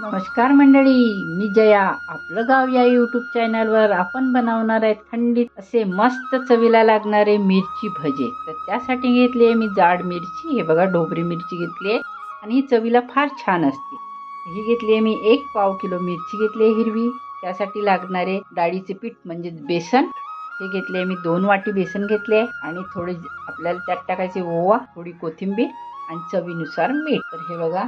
नमस्कार मंडळी मी जया. आपलं गाव या यूट्यूब चॅनलवर आपण बनवणार आहेत थंडीत असे मस्त चवीला लागणारे मिरची भजे. तर त्यासाठी घेतली आहे मी जाड मिरची. हे बघा डोबरी मिरची घेतली आहे आणि ही चवीला फार छान असते. ही घेतली आहे मी एक पाव किलो मिरची घेतली आहे हिरवी. त्यासाठी लागणारे डाळीचे पीठ म्हणजे बेसन. हे घेतले आहे मी दोन वाटी बेसन घेतले आहे. आणि थोडे आपल्याला त्यात टाकायचे ओवा थोडी कोथिंबीर आणि चवीनुसार मीठ. तर हे बघा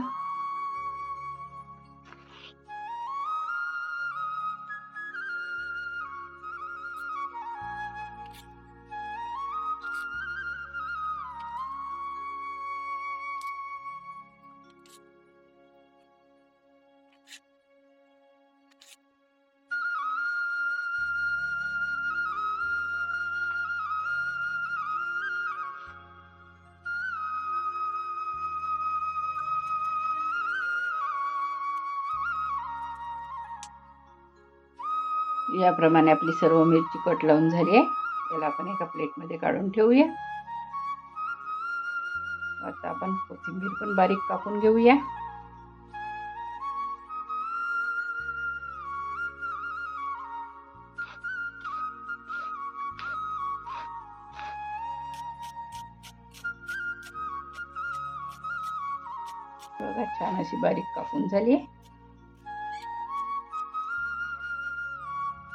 याप्रमाणे आपली सर्व मिरची कट लावून झाली आहे. याला आपण एका प्लेटमध्ये काढून ठेवूया. आता आपण कोथिंबीर पण बारीक कापून घेऊया. बघा छान अशी बारीक कापून झाली आहे.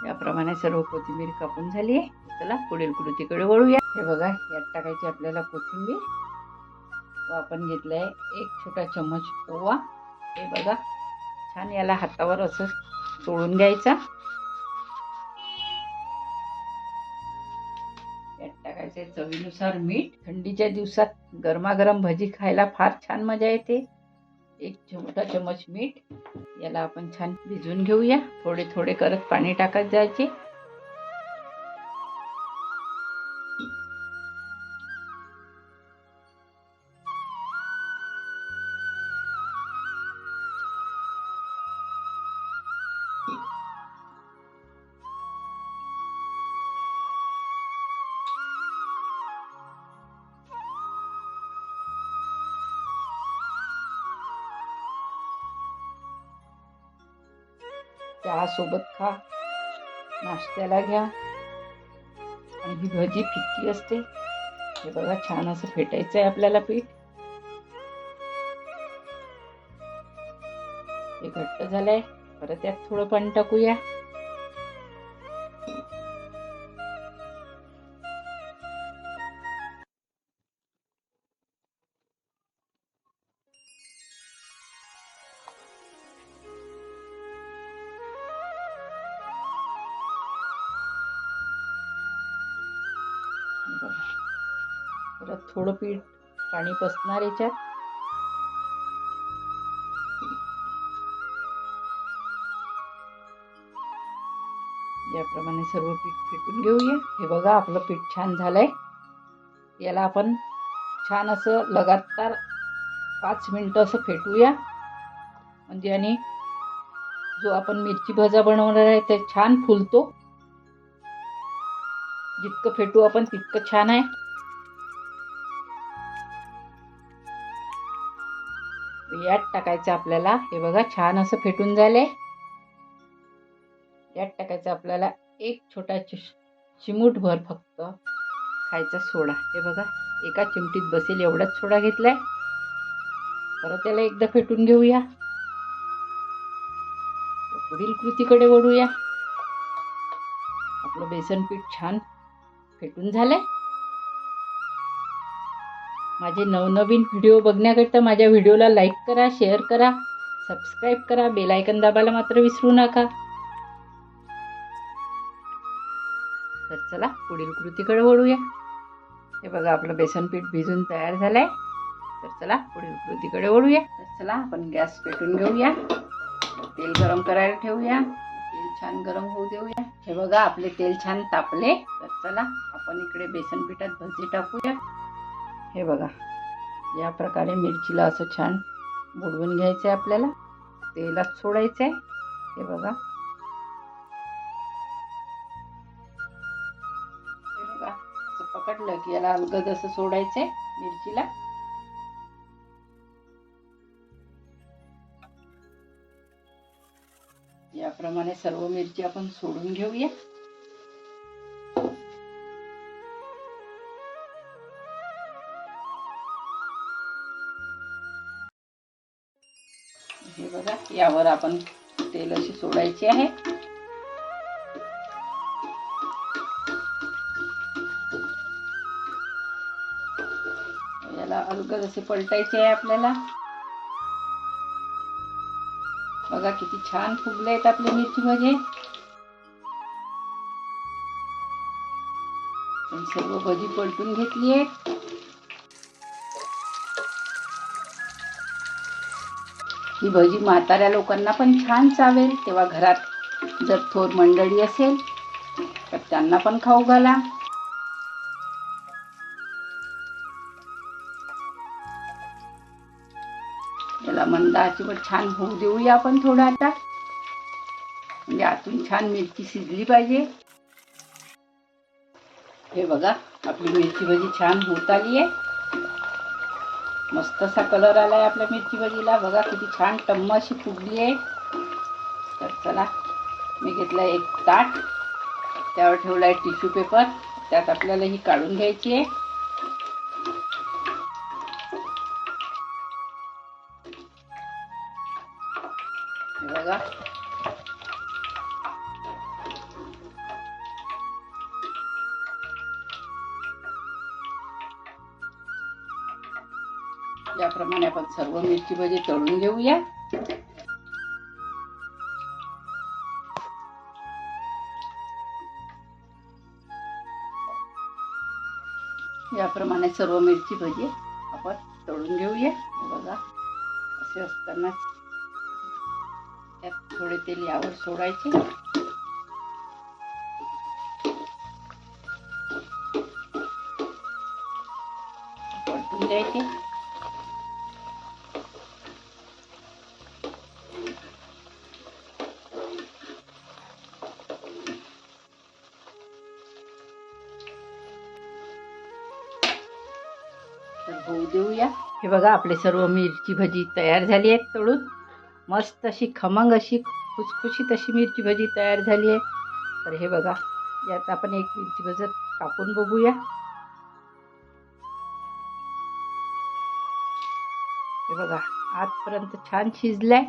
याप्रमाणे सर्व कोथिंबीर कापून झाली आहे. चला पुढील कृतीकडे वळूया. हे बघा यात टाकायची आपल्याला कोथिंबीर. व आपण घेतला आहे एक छोटा चम्मच ओवा. हे बघा छान याला हातावर असं चोळून घ्यायचा. यात टाकायचे चवीनुसार मीठ. थंडीच्या दिवसात गरमागरम भजी खायला फार छान मजा येते. एक छोटा चम्मच मीठ याला आपण छान भिजवून घेऊया. थोडे थोडे करत पाणी टाकत जायचे. चहासोबत खा नाश्त्याला घ्या. आणि ही भजी फिक्की असते. हे बघा छान असं फेटायचं आहे आपल्याला पीठ. हे घट्ट झालंय. परत यात थोडं पाणी टाकूया. बघा. परत थोडं पीठ पाणी पसणार याच्यात. याप्रमाणे सर्व पीठ फेटून घेऊया. हे बघा आपलं पीठ छान झालंय. याला आपण छान असं लगातार पाच मिनटं असं फेटूया. म्हणजे आणि जो आपण मिरची भजा बनवणार आहे ते छान फुलतो. जितकं फेटू आपण तितकं छान आहे. यात टाकायचं आपल्याला हे बघा छान असं फेटून झाले यात टाकायचं आपल्याला एक छोटा चिमूट भर फक्त. खायचा सोडा. हे बघा एका चिमटीत बसेल एवढाच सोडा घेतलाय. परत त्याला एकदा फेटून घेऊया. पुढील कृतीकडे वळूया. आपलं बेसन पीठ छान फेटून झालंय. माझे नवनवीन व्हिडिओ बघण्याकरिता माझ्या व्हिडिओला लाईक करा शेअर करा सबस्क्राईब करा बेलायकन दाबायला मात्र विसरू नका. तर चला पुढील कृतीकडे वळूया. हे बघा आपलं बेसन पीठ भिजून तयार झालंय. तर चला पुढील कृतीकडे वळूया. तर चला आपण गॅस पेटून घेऊया. तेल गरम करायला ठेवूया. तेल छान गरम होऊ देऊया. हे बघा आपले तेल छान तापले. चला आपण इकडे बेसन पिठात भजी टाकूया. हे बघा या प्रकारे मिरचीला असं छान बुडवून घ्यायचं आहे आपल्याला. तेलात सोडायचं आहे हे बघा. हे बघा असं पकडलं की याला अलगद असं सोडायचं आहे मिरचीला. याप्रमाणे सर्व मिरची आपण सोडून घेऊया. हे बघा यावर आपण तेल अशी सोडायचे आहे. याला अलगद असे पलटायचे आहे आपल्याला. बघा किती छान फुगले आहेत आपले मिरची भजे सर्व भजी पलटून घेतली आहेत. ही भजी म्हाताऱ्या लोकांना पण छान चावेल. तेव्हा घरात जर थोर मंडळी असेल तर त्यांना पण खाऊ घाला. याला मंदाची पण छान होऊ देऊया आपण थोडं आता. म्हणजे आतून छान मिरची शिजली पाहिजे. हे बघा आपली मिरची भजी छान होत आली आहे मस्त असा कलर आहे आपल्या मिरची भजीला बघा किती छान टम्म अशी फुगली आहे. तर चला मी घेतलं एक ताट. त्यावर ठेवला आहे टिश्यू पेपर त्यात आपल्याला ही काढून घ्यायची आहे. बघा. त्याप्रमाणे आपण सर्व मिरची भजी तळून घेऊया. याप्रमाणे सर्व मिरची भजी आपण तळून घेऊया. बघा असे असताना त्यात थोडे तेल यावर सोडायचे. परतून द्यायचे. होऊ देऊया. हे बघा आपले सर्व मिरची भजी तयार झाली आहेत तळून. मस्त अशी खमंग अशी खुसखुशीत अशी मिरची भजी तयार झाली आहे. तर हे बघा यात आपण एक मिरची भजत कापून बघूया. हे बघा आजपर्यंत छान शिजलाय.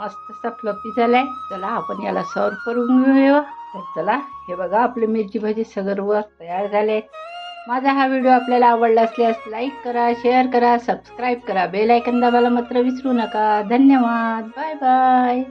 मस्त असा फ्लपी झालाय. चला आपण याला सर्व करून घेऊया. तर चला हे बघा आपले मिरची भजी सर्व तयार झाले माझा हा व्हिडिओ आपल्याला आवडला असल्यास लाईक करा शेअर करा सबस्क्राईब करा. बेल आयकन दाबायला मात्र विसरू नका. धन्यवाद. Bye bye